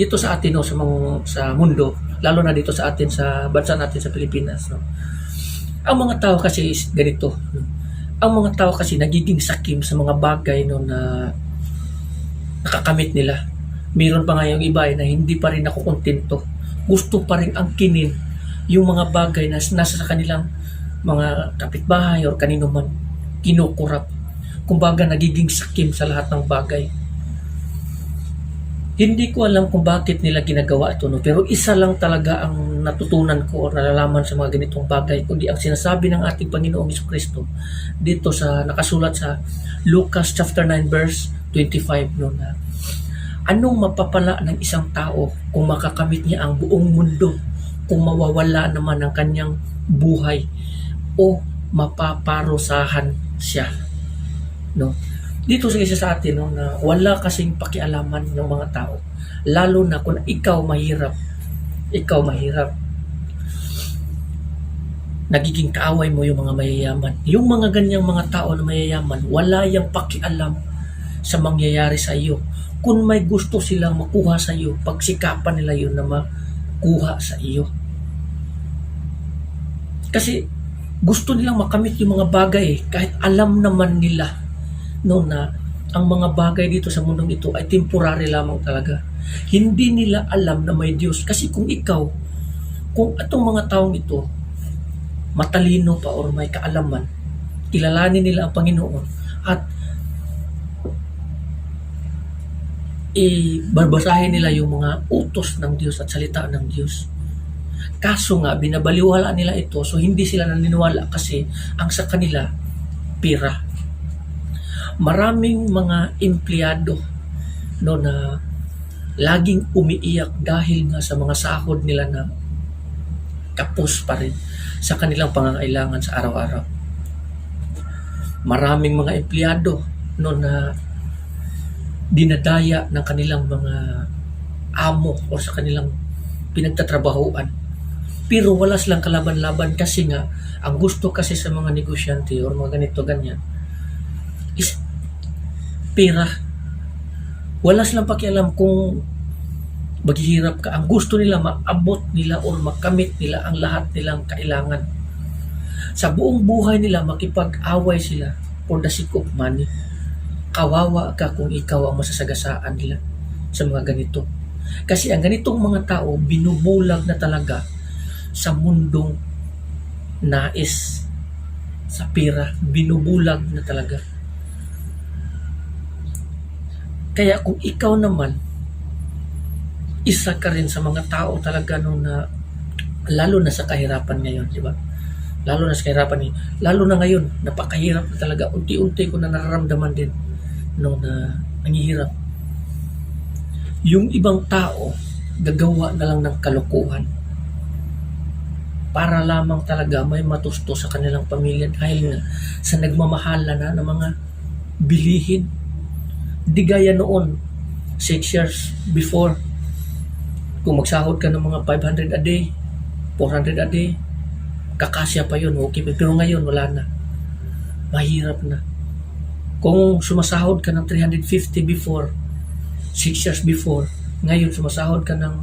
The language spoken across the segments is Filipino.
dito sa atin no, sa mga sa mundo, lalo na dito sa atin sa bansa natin sa Pilipinas no. Ang mga tao kasi is ganito. No? Ang mga tao kasi nagiging sakim sa mga bagay no na nakakamit nila. Meron pa nga yung iba eh, na hindi pa rin ako kontento. Gusto pa rin angkinin yung mga bagay na nasa sa kanilang mga kapitbahay or kanino man kinukurap. Kumbaga nagiging sakim sa lahat ng bagay. Hindi ko alam kung bakit nila ginagawa ito, no? pero isa lang talaga ang natutunan ko o nalalaman sa mga ganitong bagay, kundi ang sinasabi ng ating Panginoong Iso Kristo dito sa nakasulat sa Lucas chapter 9 verse 25 no na anong mapapala ng isang tao kung makakamit niya ang buong mundo kung mawawala naman ang kanyang buhay o mapaparusahan siya no dito sa isa sa atin no, na wala kasing pakialaman ng mga tao. Lalo na kung ikaw mahirap. Ikaw mahirap. Nagiging kaaway mo yung mga mayayaman. Yung mga ganyang mga tao na mayayaman wala yang pakialam sa mangyayari sa iyo. Kung may gusto silang makuha sa iyo pagsikapan nila yun na makuha sa iyo. Kasi gusto nilang makamit yung mga bagay eh, kahit alam naman nila no na ang mga bagay dito sa mundong ito ay temporary lamang talaga. Hindi nila alam na may Diyos. Kasi kung ikaw, kung itong mga taong ito, matalino pa or may kaalaman, kilalanin nila ang Panginoon at ibabasahin nila yung mga utos ng Diyos at salita ng Diyos. Kaso nga, binabaliwala nila ito, so hindi sila naniniwala kasi ang sa kanila, pira. Maraming mga empleyado no, na laging umiiyak dahil nga sa mga sahod nila na kapos pa rin sa kanilang pangangailangan sa araw-araw. Maraming mga empleyado no, na dinadaya ng kanilang mga amo o sa kanilang pinagtatrabahoan. Pero wala silang kalaban-laban kasi nga ang gusto kasi sa mga negosyante or mga ganito ganyan pera. Wala silang pakialam kung maghihirap ka. Ang gusto nila maabot nila or makamit nila ang lahat nilang kailangan. Sa buong buhay nila makipag-away sila for the sake of money. Kawawa ka kung ikaw ang masasagasaan nila sa mga ganito. Kasi ang ganitong mga tao binubulag na talaga sa mundong nais sa pera binubulag na talaga kaya kung ikaw naman isa ka rin sa mga tao talaga no na lalo na sa kahirapan ngayon di ba? Lalo na sa kahirapan ngayon. Lalo na ngayon napakahirap na talaga. Unti-unti ko na nararamdaman din no na ang hirap yung ibang tao gagawa na lang ng kalokohan. Para lamang talaga may matusto sa kanilang pamilya dahil nga sa nagmamahala na ng mga bilihin. Di gaya noon, 6 years before, kung magsahod ka ng mga 500 a day, 400 a day, kakasya pa yun, okay pa. Pero ngayon, wala na. Mahirap na. Kung sumasahod ka ng 350 before, 6 years before, ngayon sumasahod ka ng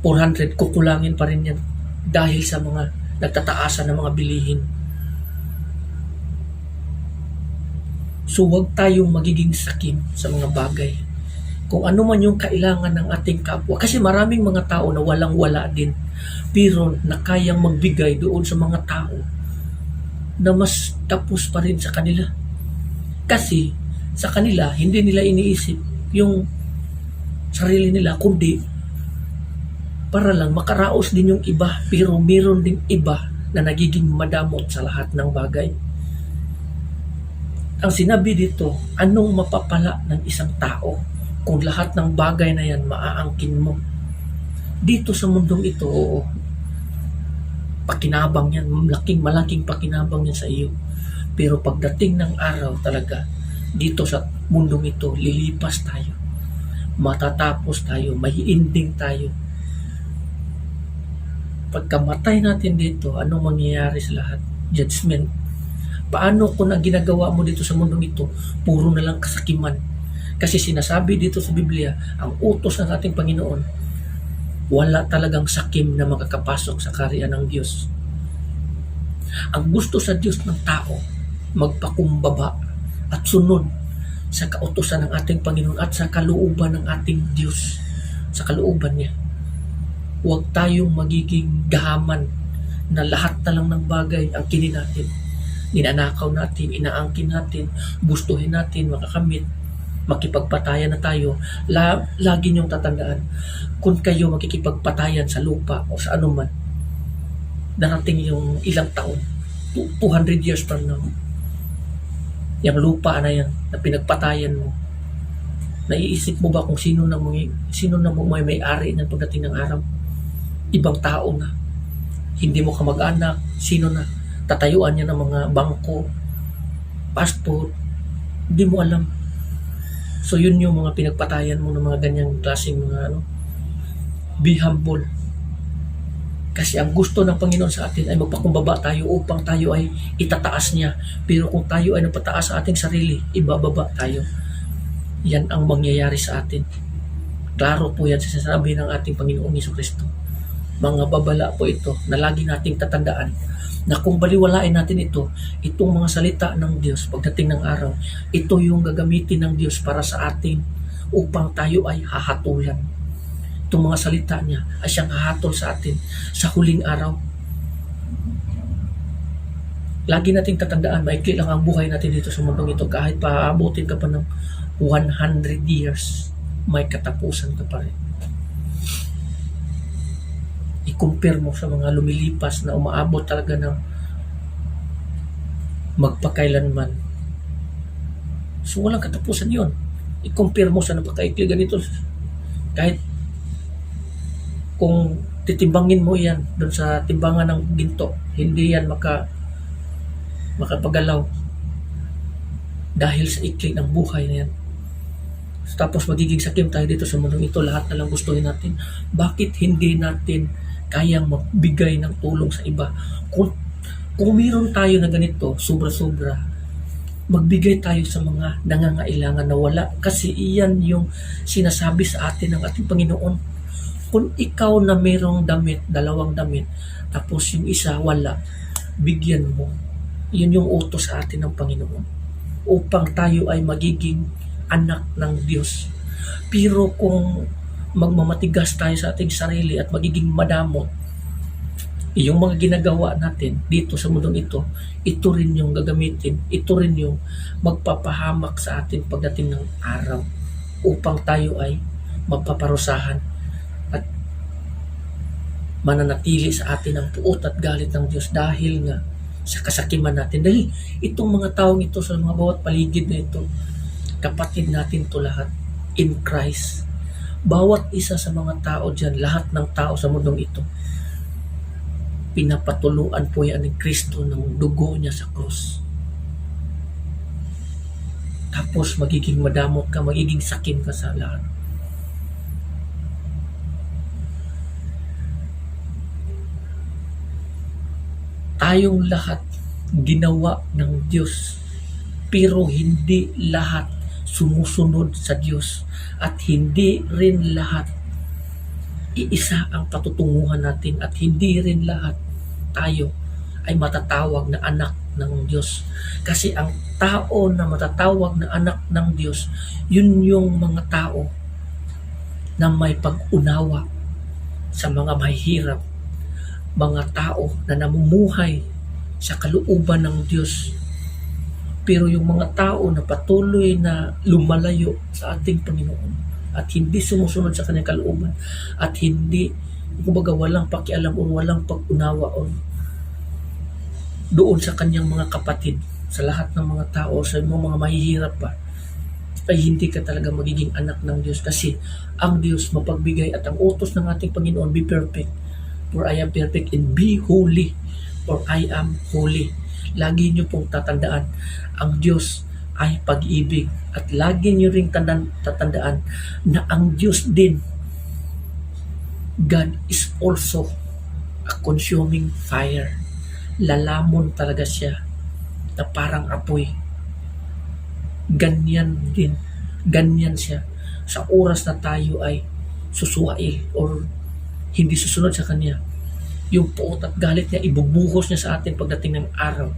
400, kukulangin pa rin yan dahil sa mga nagtataasan ng mga bilihin. So huwag tayong magiging sakim sa mga bagay. Kung ano man yung kailangan ng ating kapwa. Kasi maraming mga tao na walang-wala din. Pero na kayang magbigay doon sa mga tao na mas tapos pa rin sa kanila. Kasi sa kanila, hindi nila iniisip yung sarili nila, kundi para lang makaraos din yung iba pero meron ding iba na nagiging madamot sa lahat ng bagay. Ang sinabi dito, anong mapapala ng isang tao kung lahat ng bagay na yan maaangkin mo? Dito sa mundong ito, oo, pakinabang yan, malaking malaking pakinabang yan sa iyo. Pero pagdating ng araw talaga, dito sa mundong ito, lilipas tayo. Matatapos tayo, may ending tayo pagkamatay natin dito, anong mangyayari sa lahat? Judgment. Paano kung ang ginagawa mo dito sa mundong ito, puro na lang kasakiman? Kasi sinasabi dito sa Biblia, ang utos ng ating Panginoon, wala talagang sakim na makakapasok sa kariyan ng Diyos. Ang gusto sa Diyos ng tao, magpakumbaba at sunod sa kautosan ng ating Panginoon at sa kalooban ng ating Diyos, sa kalooban niya. Huwag tayong magiging gahaman na lahat na lang ng bagay ang kinin natin. Ninanakaw natin, inaangkin natin, gustuhin natin, makakamit, makipagpatayan na tayo. La, lagi niyong tatandaan, kung kayo makikipagpatayan sa lupa o sa anuman, darating yung ilang taon, 200 years from now, yung lupa na yan, na pinagpatayan mo, naiisip mo ba kung sino na mo, sino na mo may may-ari ng pagdating ng araw? Ibang tao na. Hindi mo kamag-anak, sino na? Tatayuan niya ng mga bangko, passport, hindi mo alam. So yun yung mga pinagpatayan mo ng mga ganyang klaseng mga ano. Be humble. Kasi ang gusto ng Panginoon sa atin ay magpakumbaba tayo upang tayo ay itataas niya. Pero kung tayo ay napataas sa ating sarili, ibababa tayo. Yan ang mangyayari sa atin. Klaro po yan sa sinasabi ng ating Panginoong Yeso Kristo. Mga babala po ito na lagi nating tatandaan na kung baliwalain natin ito, itong mga salita ng Diyos pagdating ng araw, ito yung gagamitin ng Diyos para sa atin upang tayo ay hahatulan. Itong mga salita niya ay siyang hahatol sa atin sa huling araw. Lagi nating tatandaan, maikli lang ang buhay natin dito sa mundong ito kahit paaabutin ka pa ng 100 years, may katapusan ka pa rin i-compare mo sa mga lumilipas na umaabot talaga ng magpakailanman. So walang katapusan yon. I-compare mo sa napakaikli ganito. Kahit kung titimbangin mo yan doon sa timbangan ng ginto, hindi yan maka makapagalaw dahil sa ikli ng buhay na yan. Tapos magiging sakim tayo dito sa mundong ito, lahat na lang gustuhin natin. Bakit hindi natin kayang magbigay ng tulong sa iba? Kung, kung meron tayo na ganito, sobra-sobra, magbigay tayo sa mga nangangailangan na wala. Kasi iyan yung sinasabi sa atin ng ating Panginoon. Kung ikaw na merong damit, dalawang damit, tapos yung isa wala, bigyan mo. Yun yung utos sa atin ng Panginoon. Upang tayo ay magiging anak ng Diyos. Pero kung magmamatigas tayo sa ating sarili at magiging madamot, yung mga ginagawa natin dito sa mundong ito, ito rin yung gagamitin, ito rin yung magpapahamak sa atin pagdating ng araw upang tayo ay mapaparusahan at mananatili sa atin ang puot at galit ng Diyos dahil nga sa kasakiman natin. Dahil itong mga taong ito sa mga bawat paligid na ito, kapatid natin to lahat in Christ. Bawat isa sa mga tao dyan, lahat ng tao sa mundong ito, pinapatuluan po yan ni Kristo ng dugo niya sa krus. Tapos magiging madamot ka, magiging sakim ka sa lahat. Tayong lahat ginawa ng Diyos pero hindi lahat sumusunod sa Diyos at hindi rin lahat iisa ang patutunguhan natin at hindi rin lahat tayo ay matatawag na anak ng Diyos. Kasi ang tao na matatawag na anak ng Diyos, yun yung mga tao na may pag-unawa sa mga mahihirap, mga tao na namumuhay sa kalooban ng Diyos pero yung mga tao na patuloy na lumalayo sa ating Panginoon at hindi sumusunod sa kanyang kalooban at hindi, kumbaga walang pakialam o walang pag-unawa o doon sa kanyang mga kapatid, sa lahat ng mga tao, sa mga, mga mahihirap pa, ay hindi ka talaga magiging anak ng Diyos kasi ang Diyos mapagbigay at ang utos ng ating Panginoon, be perfect. For I am perfect and be holy. For I am holy lagi nyo pong tatandaan, ang Diyos ay pag-ibig. At lagi nyo ring tatandaan na ang Diyos din, God is also a consuming fire. Lalamon talaga siya na parang apoy. Ganyan din ganyan siya sa oras na tayo ay susuwail or hindi susunod sa kanya yung puot at galit niya ibubuhos niya sa atin pagdating ng araw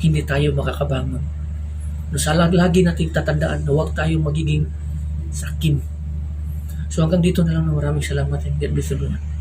hindi tayo makakabangon. No, sa lag- lagi nating tatandaan na huwag tayo magiging sakim so hanggang dito na lang. Maraming salamat and God bless everyone